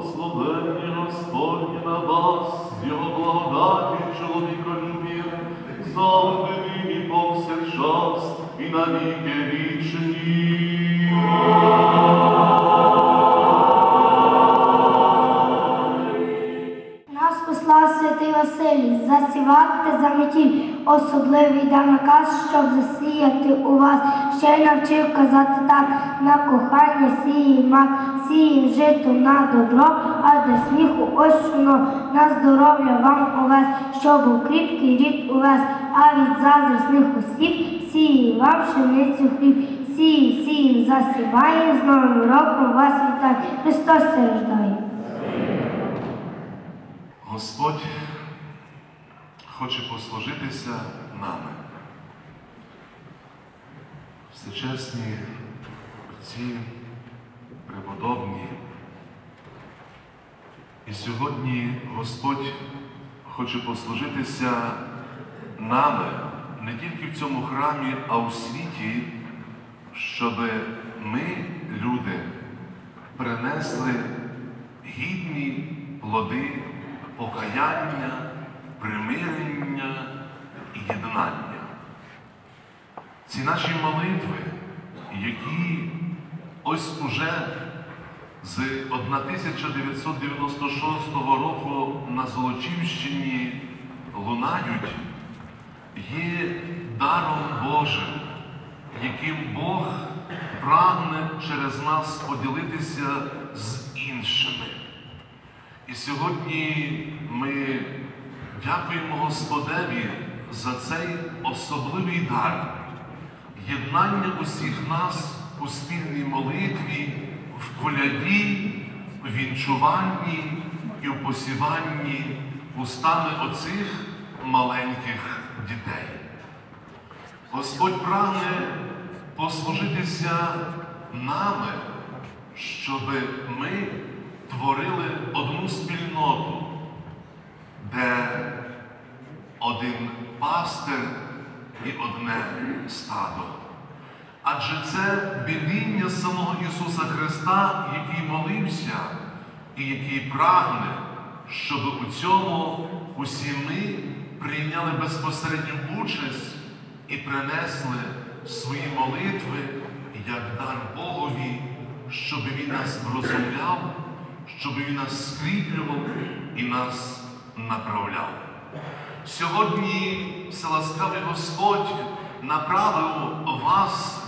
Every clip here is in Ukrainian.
благословення Господнє на вас, Його благодаті, чоловіка любів, завжди нині повсякчас і навіки вічні. Особливий дав наказ, щоб засіяти у вас. Ще й навчив казати так, на кохання сіє мак, сіє жито на добро, а для сміху ось воно, на здоров'я вам увес, щоб був кріпкий рід увес, а від заздрісних осіб сіє вам пшеницю хліб. Сіє, сіє, засіває, з Новим роком вас вітає. Христос рождає. Господь хоче послужитися нами. Всечесні отці, преподобні. І сьогодні Господь хоче послужитися нами не тільки в цьому храмі, а у світі, щоб ми, люди, принесли гідні плоди покаяння, примирення і єднання. Ці наші молитви, які ось уже з 1996 року на Золочівщині лунають, є даром Божим, яким Бог прагне через нас поділитися з іншими. І сьогодні ми дякуємо Господеві за цей особливий дар, єднання усіх нас у спільній молитві, в коляді, в вінчуванні і в посіванні устами оцих маленьких дітей. Господь прагне послужитися нами, щоб ми творили одну спільноту, де один пастир і одне стадо. Адже це біління самого Ісуса Христа, який молився і який прагне, щоб у цьому усі ми прийняли безпосередню участь і принесли свої молитви як дар Богові, щоб Він нас розумляв, щоб Він нас скріплював і нас направляв. Сьогодні Селаскавий Господь направив вас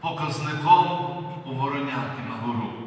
показником у Вороняки на гору.